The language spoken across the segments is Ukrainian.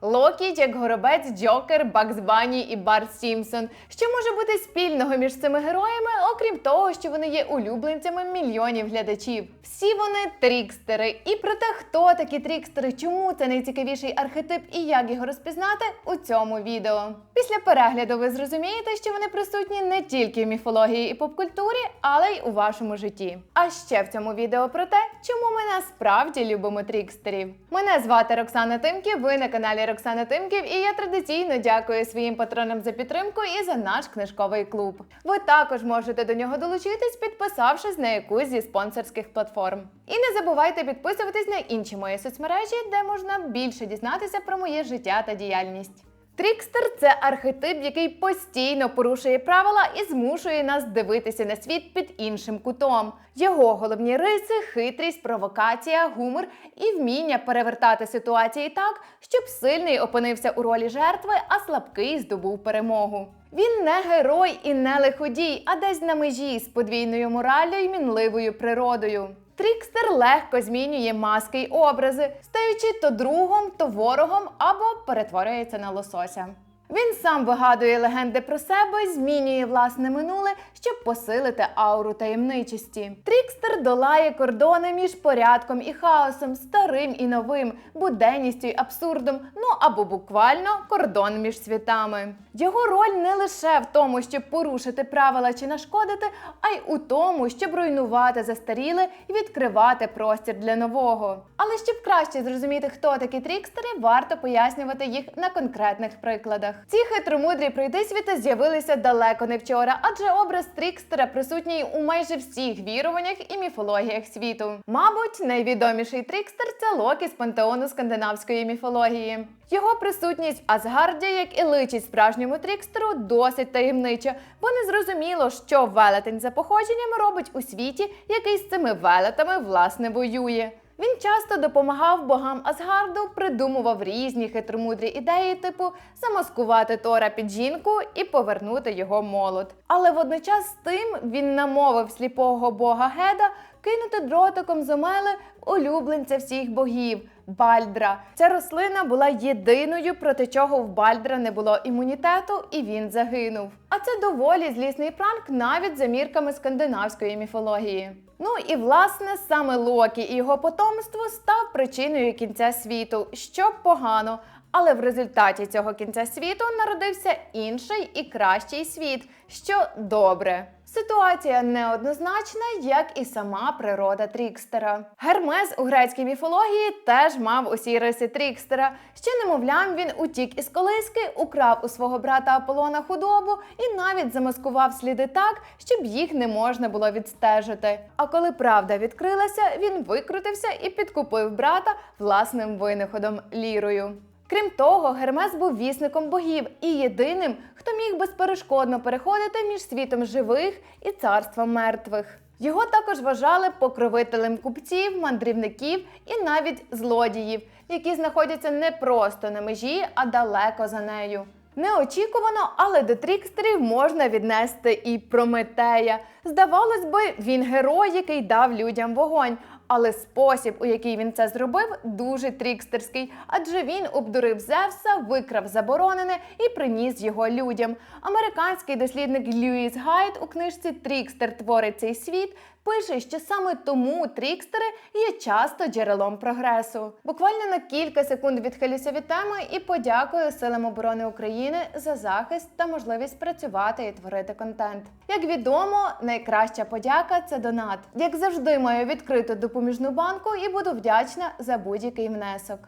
Локі, як горобець, Джокер, Бакс Банні і Барт Сімпсон. Що може бути спільного між цими героями, окрім того, що вони є улюбленцями мільйонів глядачів? Всі вони трікстери. І про те, хто такі трікстери, чому це найцікавіший архетип і як його розпізнати у цьому відео. Після перегляду ви зрозумієте, що вони присутні не тільки в міфології і попкультурі, але й у вашому житті. А ще в цьому відео про те, чому ми насправді любимо трікстерів. Мене звати Роксана Тимків, ви на каналі Роксана Тимків, і я традиційно дякую своїм патронам за підтримку і за наш книжковий клуб. Ви також можете до нього долучитись, підписавшись на якусь зі спонсорських платформ. І не забувайте підписуватись на інші мої соцмережі, де можна більше дізнатися про моє життя та діяльність. Трікстер це архетип, який постійно порушує правила і змушує нас дивитися на світ під іншим кутом. Його головні риси хитрість, провокація, гумор і вміння перевертати ситуації так, щоб сильний опинився у ролі жертви, а слабкий здобув перемогу. Він не герой і не лиходій, а десь на межі з подвійною мораллю і мінливою природою. Трікстер легко змінює маски й образи, стаючи то другом, то ворогом або перетворюється на лосося. Він сам вигадує легенди про себе, змінює власне минуле, щоб посилити ауру таємничості. Трікстер долає кордони між порядком і хаосом, старим і новим, буденністю й абсурдом, ну або буквально кордон між світами. Його роль не лише в тому, щоб порушити правила чи нашкодити, а й у тому, щоб руйнувати застаріле і відкривати простір для нового. Але щоб краще зрозуміти, хто такі трікстери, варто пояснювати їх на конкретних прикладах. Ці хитромудрі пройдисвіти з'явилися далеко не вчора, адже образ трікстера присутній у майже всіх віруваннях і міфологіях світу. Мабуть, найвідоміший трікстер це Локі з пантеону скандинавської міфології. Його присутність в Асгарді, як і личить справжньому трікстеру, досить таємнича, бо не зрозуміло, що велетень за походженням робить у світі, який з цими велетами власне воює. Він часто допомагав богам Асгарду, придумував різні хитромудрі ідеї, типу замаскувати Тора під жінку і повернути його молот. Але водночас з тим він намовив сліпого бога Геда кинути дротиком з омели улюбленця всіх богів. Бальдра. Ця рослина була єдиною, проти чого в Бальдра не було імунітету, і він загинув. А це доволі злісний пранк навіть за мірками скандинавської міфології. Ну і власне саме Локі і його потомство став причиною кінця світу, що погано. Але в результаті цього кінця світу народився інший і кращий світ, що добре. Ситуація неоднозначна, як і сама природа Трікстера. Гермес у грецькій міфології теж мав усі риси Трікстера. Ще немовлям він утік із колиски, украв у свого брата Аполлона худобу і навіть замаскував сліди так, щоб їх не можна було відстежити. А коли правда відкрилася, він викрутився і підкупив брата власним винаходом лірою. Крім того, Гермес був вісником богів і єдиним, хто міг безперешкодно переходити між світом живих і царством мертвих. Його також вважали покровителем купців, мандрівників і навіть злодіїв, які знаходяться не просто на межі, а далеко за нею. Неочікувано, але до трікстерів можна віднести і Прометея. Здавалось би, він герой, який дав людям вогонь. Але спосіб, у який він це зробив, дуже трікстерський, адже він обдурив Зевса, викрав заборонене і приніс його людям. Американський дослідник Льюіс Гайд у книжці Трікстер творить цей світ. Пише, що саме тому трікстери є часто джерелом прогресу. Буквально на кілька секунд відхилюся від теми і подякую Силам оборони України за захист та можливість працювати і творити контент. Як відомо, найкраща подяка це донат. Як завжди, маю відкриту допоміжну банку і буду вдячна за будь-який внесок.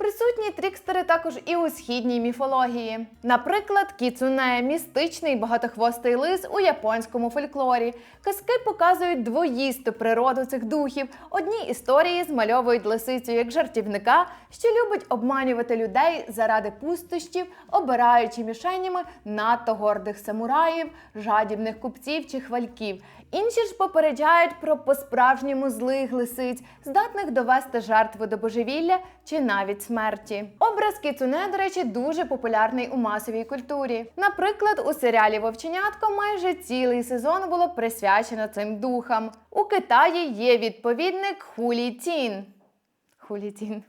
Присутні трікстери також і у східній міфології. Наприклад, кіцуне містичний багатохвостий лис у японському фольклорі. Казки показують двоїсту природу цих духів. Одні історії змальовують лисицю як жартівника, що любить обманювати людей заради пустощів, обираючи мішенями надто гордих самураїв, жадібних купців чи хвальків. Інші ж попереджають про по-справжньому злих лисиць, здатних довести жертву до божевілля чи навіть смерті. Образ кіцуне, до речі, дуже популярний у масовій культурі. Наприклад, у серіалі Вовченятко майже цілий сезон було присвячено цим духам. У Китаї є відповідник Хулі Тін. Хулі Тін.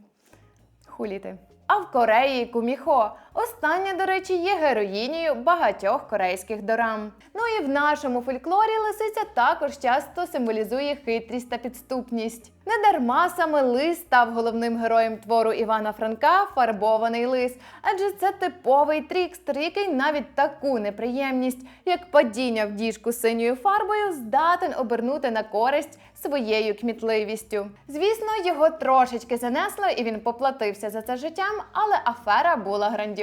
Хуліти. а в Кореї Куміхо. Остання, до речі, є героїнею багатьох корейських дорам. Ну і в нашому фольклорі лисиця також часто символізує хитрість та підступність. Недарма саме лис став головним героєм твору Івана Франка Фарбований лис, адже це типовий трікстер, який навіть таку неприємність, як падіння в діжку синьою фарбою, здатен обернути на користь своєю кмітливістю. Звісно, його трошечки занесло, і він поплатився за це життям, але афера була грандіозна.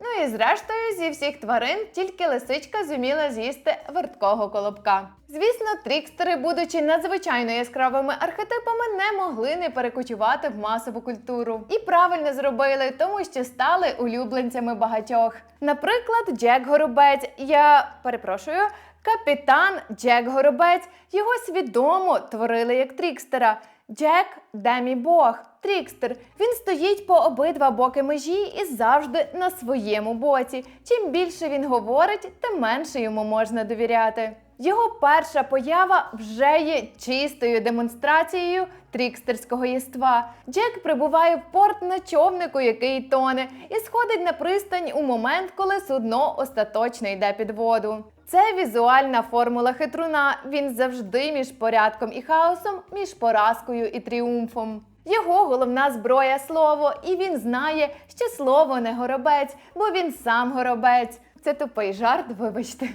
Ну і зрештою, зі всіх тварин тільки лисичка зуміла з'їсти верткого колобка. Звісно, трікстери, будучи надзвичайно яскравими архетипами, не могли не перекочувати в масову культуру. І правильно зробили, тому що стали улюбленцями багатьох. Наприклад, Джек Горобець. Я перепрошую. Капітан Джек Горобець його свідомо творили як трікстера. Джек Демі Бог, Трікстер. Він стоїть по обидва боки межі і завжди на своєму боці. Чим більше він говорить, тим менше йому можна довіряти. Його перша поява вже є чистою демонстрацією трікстерського єства. Джек прибуває в порт на човнику, який тоне, і сходить на пристань у момент, коли судно остаточно йде під воду. Це візуальна формула хитруна. Він завжди між порядком і хаосом, між поразкою і тріумфом. Його головна зброя слово, і він знає, що слово не горобець, бо він сам горобець. Це тупий жарт, вибачте.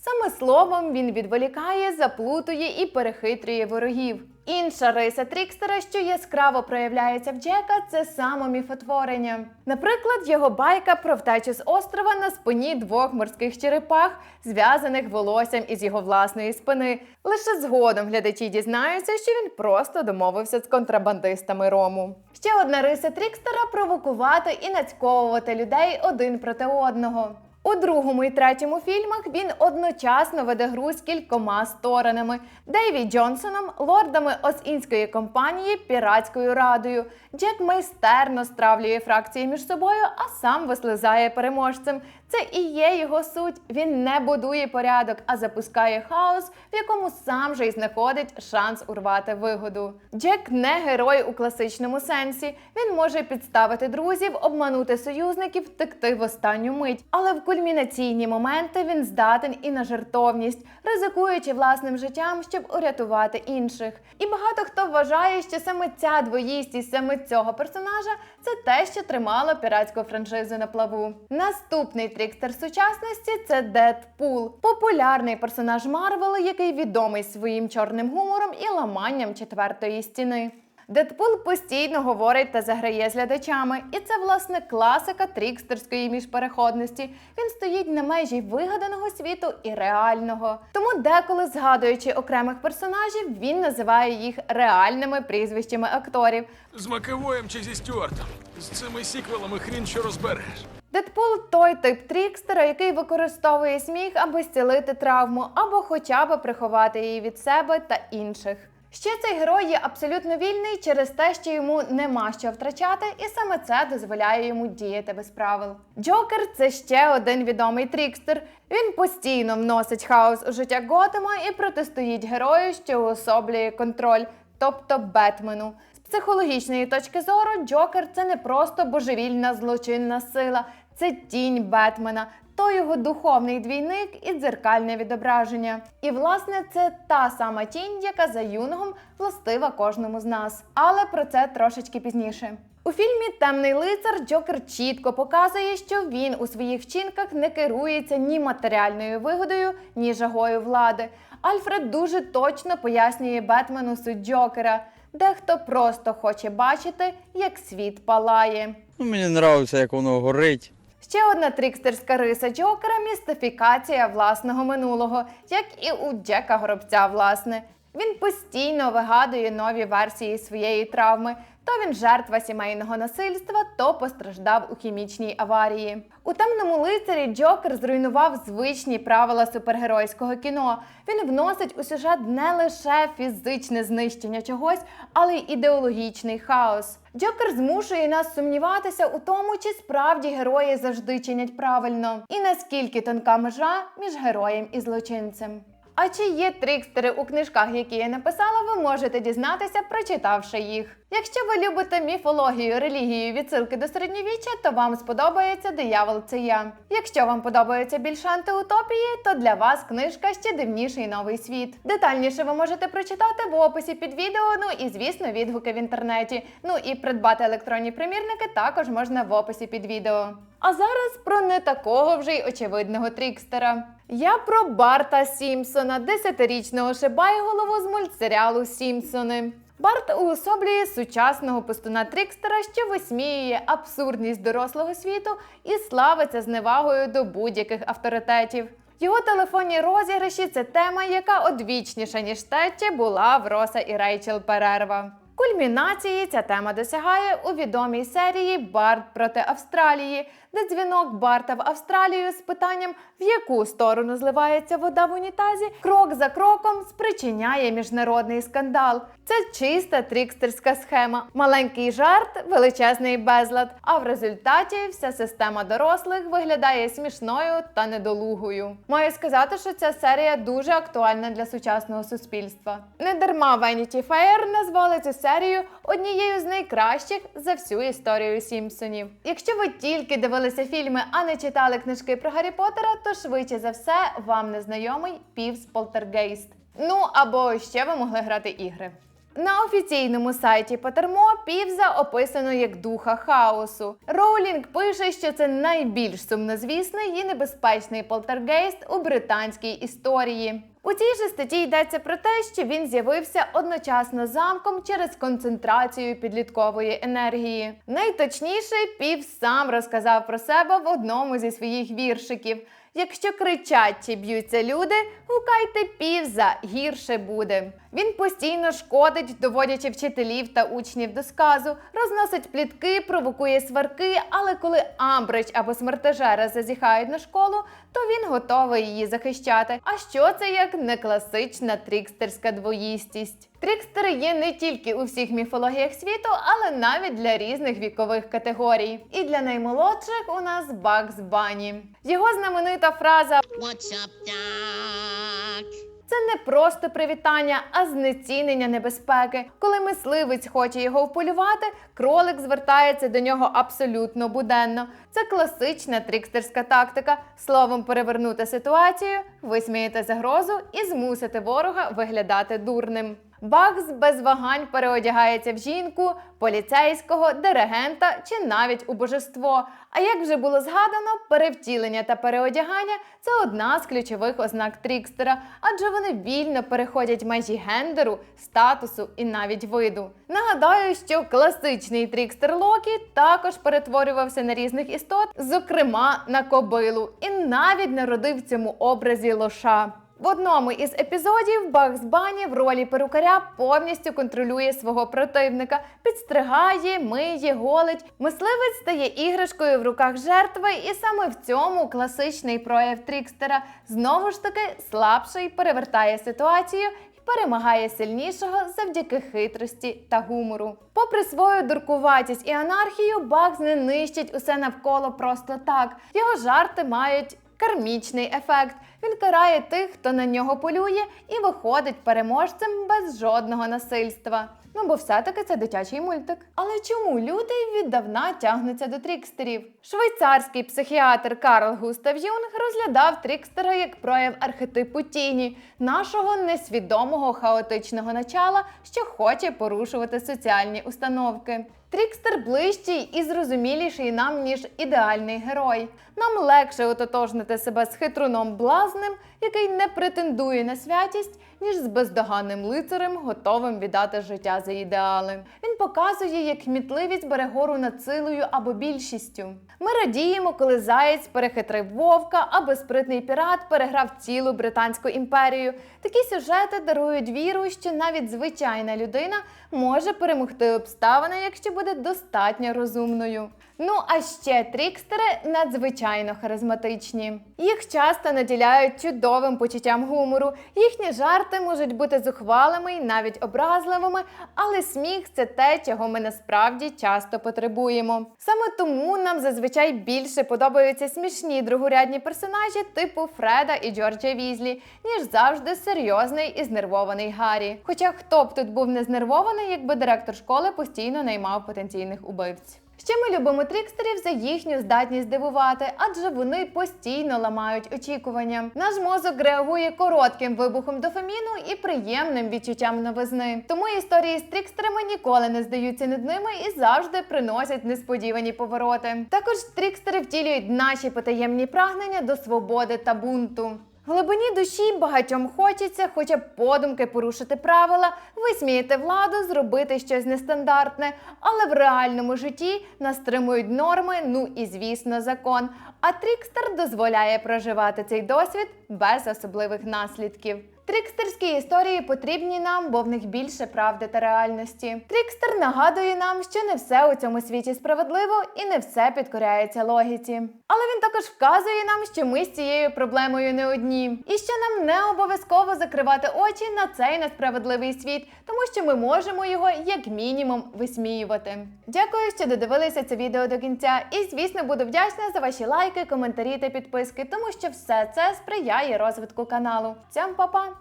Саме словом він відволікає, заплутує і перехитрює ворогів. Інша риса Трікстера, що яскраво проявляється в Джека, це самоміфотворення. Наприклад, його байка про втечу з острова на спині двох морських черепах, зв'язаних волоссям із його власної спини. Лише згодом глядачі дізнаються, що він просто домовився з контрабандистами рому. Ще одна риса Трікстера провокувати і нацьковувати людей один проти одного. У другому і третьому фільмах він одночасно веде гру з кількома сторонами: Дейві Джонсоном, лордами Осінської компанії, піратською радою. Джек майстерно стравлює фракції між собою, а сам вислизає переможцем. Це і є його суть. Він не будує порядок, а запускає хаос, в якому сам же й знаходить шанс урвати вигоду. Джек не герой у класичному сенсі. Він може підставити друзів, обманути союзників, втекти в останню мить. Але в кульмінаційні моменти він здатен і на жертовність, ризикуючи власним життям, щоб урятувати інших. І багато хто вважає, що саме ця двоїстість саме цього персонажа це те, що тримало піратську франшизу на плаву. Наступний трікстер сучасності це Дедпул, популярний персонаж Марвелу, який відомий своїм чорним гумором і ламанням четвертої стіни. Дедпул постійно говорить та заграє з глядачами, і це власне класика трікстерської міжпереходності. Він стоїть на межі вигаданого світу і реального. Тому деколи, згадуючи окремих персонажів, він називає їх реальними прізвищами акторів. З Макевоєм чи зі Стюартом. З цими сіквелами хрін що розбереш. Дедпул той тип трікстера, який використовує сміх, аби зцілити травму, або хоча б приховати її від себе та інших. Ще цей герой є абсолютно вільний через те, що йому нема що втрачати, і саме це дозволяє йому діяти без правил. Джокер це ще один відомий трікстер. Він постійно вносить хаос у життя Готема і протистоїть герою, що уособлює контроль, тобто Бетмену. З психологічної точки зору, Джокер це не просто божевільна злочинна сила, це тінь Бетмена, то його духовний двійник і дзеркальне відображення. І власне це та сама тінь, яка за юнгом властива кожному з нас. Але про це трошечки пізніше. У фільмі Темний лицар Джокер чітко показує, що він у своїх вчинках не керується ні матеріальною вигодою, ні жагою влади. Альфред дуже точно пояснює Бетмену суть Джокера. Дехто просто хоче бачити, як світ палає. Ну, мені подобається, як воно горить. Ще одна трікстерська риса Джокера містифікація власного минулого, як і у Джека Горобця, власне. Він постійно вигадує нові версії своєї травми. То він жертва сімейного насильства, то постраждав у хімічній аварії. У темному лицарі Джокер зруйнував звичні правила супергеройського кіно. Він вносить у сюжет не лише фізичне знищення чогось, але й ідеологічний хаос. Джокер змушує нас сумніватися у тому, чи справді герої завжди чинять правильно, і наскільки тонка межа між героєм і злочинцем. А чи є трикстери у книжках, які я написала, ви можете дізнатися, прочитавши їх. Якщо ви любите міфологію, релігію, відсилки до середньовіччя, то вам сподобається Диявол це я. Якщо вам подобаються більше антиутопії, то для вас книжка ще дивніший новий світ. Детальніше ви можете прочитати в описі під відео, ну і звісно, відгуки в інтернеті. Ну і придбати електронні примірники також можна в описі під відео. А зараз про не такого вже й очевидного трікстера. Я про Барта Сімпсона, десятирічного шибайголову з мультсеріалу Сімпсони. Барт уособлює сучасного пустуна Трікстера, що висміює абсурдність дорослого світу і славиться зневагою до будь-яких авторитетів. Його телефонні розіграші це тема, яка одвічніша, ніж те, чи була в Роса і Рейчел перерва. Кульмінації ця тема досягає у відомій серії Барт проти Австралії, де дзвінок Барта в Австралію з питанням, в яку сторону зливається вода в унітазі, крок за кроком спричиняє міжнародний скандал. Це чиста трікстерська схема, маленький жарт, величезний безлад. А в результаті вся система дорослих виглядає смішною та недолугою. Маю сказати, що ця серія дуже актуальна для сучасного суспільства. Не дарма Vanity Fair назвали цю серію однією з найкращих за всю історію Сімпсонів. Якщо ви тільки дивилися фільми, а не читали книжки про Гаррі Поттера, то швидше за все вам незнайомий Півс Полтергейст. Ну або ще ви могли грати ігри. На офіційному сайті Потермо Півза описано як духа хаосу. Роулінг пише, що це найбільш сумнозвісний і небезпечний полтергейст у британській історії. У цій же статті йдеться про те, що він з'явився одночасно замком через концентрацію підліткової енергії. Найточніше пів сам розказав про себе в одному зі своїх віршиків. Якщо кричать чи б'ються люди, гукайте півза, гірше буде. Він постійно шкодить, доводячи вчителів та учнів до сказу, розносить плітки, провокує сварки, але коли Амбридж або смертежера зазіхають на школу, то він готовий її захищати. А що це як не класична трікстерська двоїстість? Трікстери є не тільки у всіх міфологіях світу, але навіть для різних вікових категорій. І для наймолодших у нас Бакс Бані. Його знаменита фраза What's up, Doc? Це не просто привітання, а знецінення небезпеки. Коли мисливець хоче його вполювати, кролик звертається до нього абсолютно буденно. Це класична трікстерська тактика. Словом, перевернути ситуацію, висміяти загрозу і змусити ворога виглядати дурним. Бакс без вагань переодягається в жінку, поліцейського, диригента чи навіть у божество. А як вже було згадано, перевтілення та переодягання це одна з ключових ознак трікстера, адже вони вільно переходять межі гендеру, статусу і навіть виду. Нагадаю, що класичний трікстер Локі також перетворювався на різних істот, зокрема на кобилу, і навіть народив цьому образі лоша. В одному із епізодів Бакс Бані в ролі перукаря повністю контролює свого противника, підстригає, миє, голить. Мисливець стає іграшкою в руках жертви, і саме в цьому класичний прояв Трікстера знову ж таки слабший перевертає ситуацію перемагає сильнішого завдяки хитрості та гумору. Попри свою дуркуватість і анархію, Бакс не нищить усе навколо просто так. Його жарти мають кармічний ефект. Він карає тих, хто на нього полює, і виходить переможцем без жодного насильства. Ну бо все-таки це дитячий мультик. Але чому люди віддавна тягнуться до трікстерів? Швейцарський психіатр Карл Густав Юнг розглядав трікстера як прояв архетипу тіні, нашого несвідомого хаотичного начала, що хоче порушувати соціальні установки. Трікстер ближчий і зрозуміліший нам, ніж ідеальний герой. Нам легше ототожнити себе з хитруном блазним, який не претендує на святість, ніж з бездоганним лицарем, готовим віддати життя за ідеали. Він показує, як кмітливість бере гору над силою або більшістю. Ми радіємо, коли заєць перехитрив вовка, або спритний пірат переграв цілу британську імперію. Такі сюжети дарують віру, що навіть звичайна людина може перемогти обставини, якщо буде достатньо розумною. Ну а ще трікстери надзвичайно харизматичні. Їх часто наділяють чудовим почуттям гумору. Їхні жарти можуть бути зухвалими і навіть образливими, але сміх це те, чого ми насправді часто потребуємо. Саме тому нам зазвичай більше подобаються смішні другорядні персонажі типу Фреда і Джорджа Візлі, ніж завжди серйозний і знервований Гаррі. Хоча хто б тут був не знервований, якби директор школи постійно наймав потенційних убивць. Ще ми любимо трікстерів за їхню здатність дивувати, адже вони постійно ламають очікування. Наш мозок реагує коротким вибухом дофаміну і приємним відчуттям новизни. Тому історії з трікстерами ніколи не здаються над ними і завжди приносять несподівані повороти. Також трікстери втілюють наші потаємні прагнення до свободи та бунту. Глибині душі багатьом хочеться, хоча б подумки порушити правила, висміяти владу, зробити щось нестандартне, але в реальному житті нас стримують норми, ну і звісно, закон. А трікстер дозволяє проживати цей досвід без особливих наслідків. Трікстерські історії потрібні нам, бо в них більше правди та реальності. Трікстер нагадує нам, що не все у цьому світі справедливо і не все підкоряється логіці. Але він також вказує нам, що ми з цією проблемою не одні, і що нам не обов'язково закривати очі на цей несправедливий світ, тому що ми можемо його як мінімум висміювати. Дякую, що додивилися це відео до кінця. І звісно, буду вдячна за ваші лайки, коментарі та підписки, тому що все це сприяє розвитку каналу. Всім па-па!